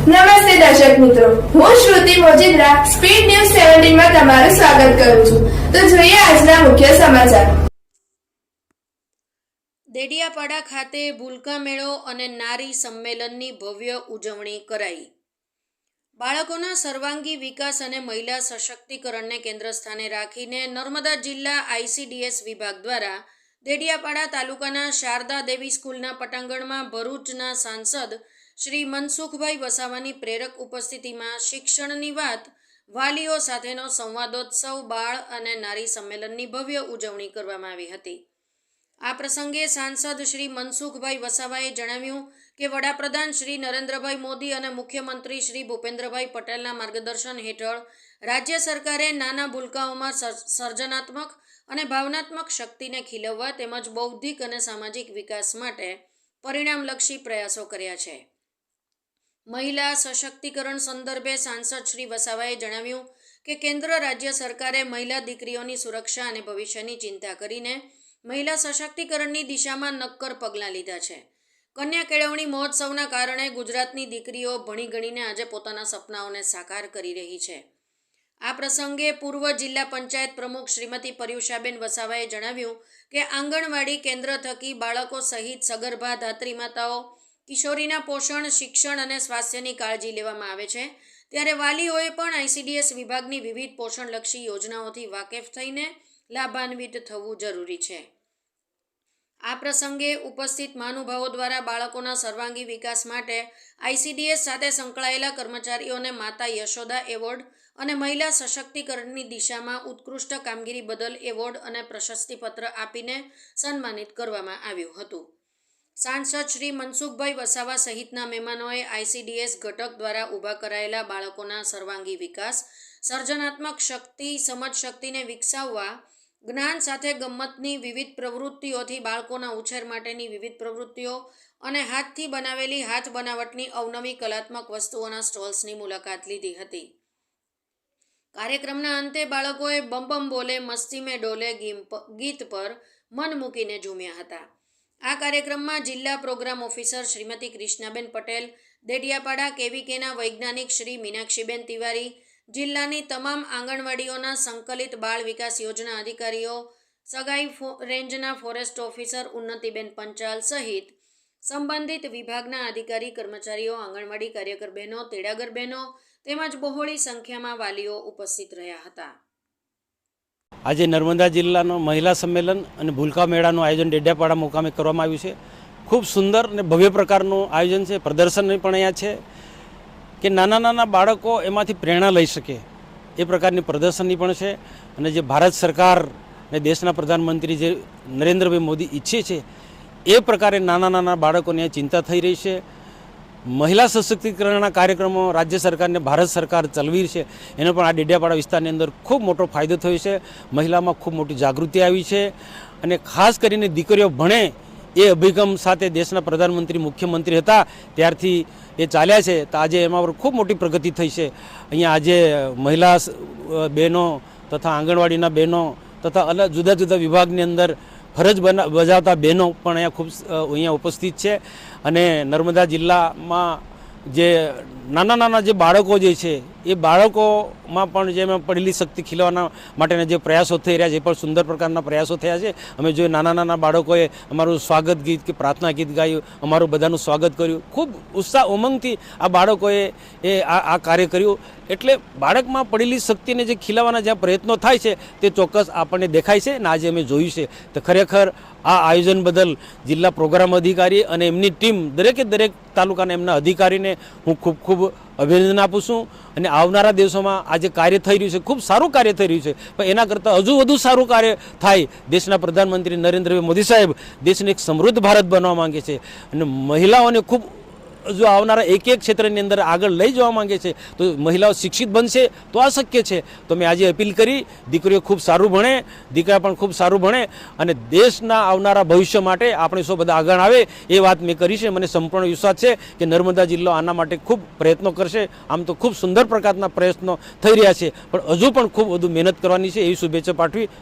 નમસ્તે દર્શક મિત્રો. હું શ્રુતિ મોજીદ્રા, સ્પીડ ન્યૂઝ સેવન્ટીનમાં તમારું સ્વાગત કરું છું. તો જોઈએ આજના મુખ્ય સમાચાર. દેડિયાપાડા ખાતે ભૂલકા મેળો અને નારી સંમેલનની ભવ્ય ઉજવણી કરાઈ. બાળકોના સર્વાંગી વિકાસ અને મહિલા સશક્તિકરણને કેન્દ્ર સ્થાને રાખીને નર્મદા જિલ્લા આઈસીડીએસ વિભાગ દ્વારા દેડિયાપાડા તાલુકાના શારદા દેવી સ્કૂલના પટાંગણમાં ભરૂચના સાંસદ શ્રી મનસુખભાઈ વસાવાની પ્રેરક ઉપસ્થિતિમાં શિક્ષણની વાત, વાલીઓ સાથેનો સંવાદોત્સવ, બાળ અને નારી સંમેલનની ભવ્ય ઉજવણી કરવામાં આવી હતી. આ પ્રસંગે સાંસદ શ્રી મનસુખભાઈ વસાવાએ જણાવ્યું કે વડાપ્રધાન શ્રી નરેન્દ્રભાઈ મોદી અને મુખ્યમંત્રી શ્રી ભૂપેન્દ્રભાઈ પટેલના માર્ગદર્શન હેઠળ રાજ્ય સરકારે નાના ભૂલકાઓમાં સર્જનાત્મક અને ભાવનાત્મક શક્તિને ખીલવવા તેમજ બૌદ્ધિક અને સામાજિક વિકાસ માટે પરિણામલક્ષી પ્રયાસો કર્યા છે. મહિલા સશક્તિકરણ સંદર્ભે સાંસદ શ્રી વસાવાએ જણાવ્યું કે કેન્દ્ર રાજ્ય સરકારે મહિલા દીકરીઓની સુરક્ષા અને ભવિષ્યની ચિંતા કરીને મહિલા સશક્તિકરણની દિશામાં નક્કર પગલાં લીધા છે. કન્યા કેળવણી મહોત્સવના કારણે ગુજરાતની દીકરીઓ ભણી ગણીને આજે પોતાના સપનાઓને સાકાર કરી રહી છે. આ પ્રસંગે પૂર્વ જિલ્લા પંચાયત પ્રમુખ શ્રીમતી પર્યુષાબેન વસાવાએ જણાવ્યું કે આંગણવાડી કેન્દ્ર થકી બાળકો સહિત સગર્ભા, ધાત્રી માતાઓ કિશોરીના પોષણ, શિક્ષણ અને સ્વાસ્થ્યની કાળજી લેવામાં આવે છે. ત્યારે વાલીઓએ પણ આઈસીડીએસ વિભાગની વિવિધ પોષણલક્ષી યોજનાઓથી વાકેફ થઈને લાભાન્વિત થવું જરૂરી છે. આ પ્રસંગે ઉપસ્થિત મહાનુભાવો દ્વારા બાળકોના સર્વાંગી વિકાસ માટે આઈસીડીએસ સાથે સંકળાયેલા કર્મચારીઓને માતા યશોદા એવોર્ડ અને મહિલા સશક્તિકરણની દિશામાં ઉત્કૃષ્ટ કામગીરી બદલ એવોર્ડ અને પ્રશસ્તિપત્ર આપીને સન્માનિત કરવામાં આવ્યું હતું. સાંસદ શ્રી મનસુખભાઈ વસાવા સહિતના મહેમાનોએ આઈસીડીએસ ઘટક દ્વારા ઊભા કરાયેલા બાળકોના સર્વાંગી વિકાસ, સર્જનાત્મક શક્તિ, સમજ શક્તિને વિકસાવવા, જ્ઞાન સાથે ગમ્મતની વિવિધ પ્રવૃત્તિઓથી બાળકોના ઉછેર માટેની વિવિધ પ્રવૃત્તિઓ અને હાથથી બનાવેલી હાથ બનાવટની અવનવી કલાત્મક વસ્તુઓના સ્ટોલ્સની મુલાકાત લીધી હતી. કાર્યક્રમના અંતે બાળકોએ બમ બમ બોલે મસ્તી મેં ડોલે ગીત પર મન મૂકીને ઝૂમ્યા હતા. આ કાર્યક્રમમાં જિલ્લા પ્રોગ્રામ ઓફિસર શ્રીમતી કૃષ્ણાબેન પટેલ, દેડિયાપાડા કેવીકેના વૈજ્ઞાનિક શ્રી મીનાક્ષીબેન તિવારી, જિલ્લાની તમામ આંગણવાડીઓના સંકલિત બાળ વિકાસ યોજના અધિકારીઓ, સગાઈ રેન્જના ફોરેસ્ટ ઓફિસર ઉન્નતિબેન પંચાલ સહિત સંબંધિત વિભાગના અધિકારી, કર્મચારીઓ, આંગણવાડી કાર્યકર બહેનો, તેડાગર બહેનો તેમજ બહોળી સંખ્યામાં વાલીઓ ઉપસ્થિત રહ્યા હતા. આજે નર્મદા જિલ્લાનો મહિલા સંમેલન અને ભૂલકા મેળાનું આયોજન ડેડિયાપાડા મુકામે કરવામાં આવ્યું છે. ખૂબ સુંદર અને ભવ્ય પ્રકારનું આયોજન છે. પ્રદર્શન પણ અહીંયા છે કે નાના નાના બાળકો એમાંથી પ્રેરણા લઈ શકે. એ પ્રકારની પ્રદર્શનની પણ છે. અને જે ભારત સરકાર અને દેશના પ્રધાનમંત્રી જે નરેન્દ્રભાઈ મોદી ઈચ્છે છે, એ પ્રકારે નાના નાના બાળકોને ચિંતા થઈ રહી છે. મહિલા સશક્તિકરણના કાર્યક્રમો રાજ્ય સરકારને, ભારત સરકાર ચલવી છે. એનો પણ આ ડેડિયાપાડા વિસ્તારની અંદર ખૂબ મોટો ફાયદો થયો છે. મહિલામાં ખૂબ મોટી જાગૃતિ આવી છે અને ખાસ કરીને દીકરીઓ ભણે એ અભિગમ સાથે દેશના પ્રધાનમંત્રી, મુખ્યમંત્રી હતા ત્યારથી એ ચાલ્યા છે. તો આજે એમાં પર ખૂબ મોટી પ્રગતિ થઈ છે. અહીંયા આજે મહિલા બહેનો તથા આંગણવાડીના બહેનો તથા અલગ જુદા જુદા વિભાગની અંદર ફરજ બજાવતા બહેનો પણ અહીંયા ખૂબ અહીંયા ઉપસ્થિત છે. અને નર્મદા જિલ્લામાં જે નાના નાના જે બાળકો જે છે એ બાળકોમાં પણ જે પડેલી શક્તિ ખીલવાના માટેના જે પ્રયાસો થઈ રહ્યા છે, એ પણ સુંદર પ્રકારના પ્રયાસો થયા છે. અમે જો નાના નાના બાળકોએ અમારું સ્વાગત ગીત કે પ્રાર્થના ગીત ગાયું, અમારું બધાનું સ્વાગત કર્યું. ખૂબ ઉત્સાહ ઉમંગથી આ બાળકોએ એ આ કાર્ય કર્યું. એટલે બાળકમાં પડેલી શક્તિને જે ખીલાવાના જ્યાં પ્રયત્નો થાય છે, તે ચોક્કસ આપણને દેખાય છે અને આજે અમે જોયું છે. તો ખરેખર આ આયોજન બદલ જિલ્લા પ્રોગ્રામ અધિકારી અને એમની ટીમ દરેકે દરેક તાલુકાના એમના અધિકારીને હું ખૂબ ખૂબ અભિનંદન આપું છું. અને આવનારા દિવસોમાં આ જે કાર્ય થઈ રહ્યું છે, ખૂબ સારું કાર્ય થઈ રહ્યું છે. પણ એના કરતાં હજુ વધુ સારું કાર્ય થાય દેશના પ્રધાનમંત્રી નરેન્દ્રભાઈ મોદી સાહેબ, દેશને એક સમૃદ્ધ ભારત બનવા માંગે છે. અને મહિલાઓને ખૂબ જો આવનારા એક એક ક્ષેત્રની અંદર આગળ લઈ જવા માંગે છે, તો મહિલાઓ શિક્ષિત બનશે તો આ શક્ય છે. તો મેં આજે અપીલ કરી, દીકરીઓ ખૂબ સારું ભણે, દીકરા પણ ખૂબ સારું ભણે અને દેશના આવનારા ભવિષ્ય માટે આપણે સૌ બધા આગળ આવે એ વાત મેં કરી છે. મને સંપૂર્ણ વિશ્વાસ છે કે નર્મદા જિલ્લો આના માટે ખૂબ પ્રયત્નો કરશે. આમ તો ખૂબ સુંદર પ્રકારના પ્રયત્નો થઈ રહ્યા છે, પણ હજુ પણ ખૂબ વધુ મહેનત કરવાની છે એવી શુભેચ્છા પાઠવી.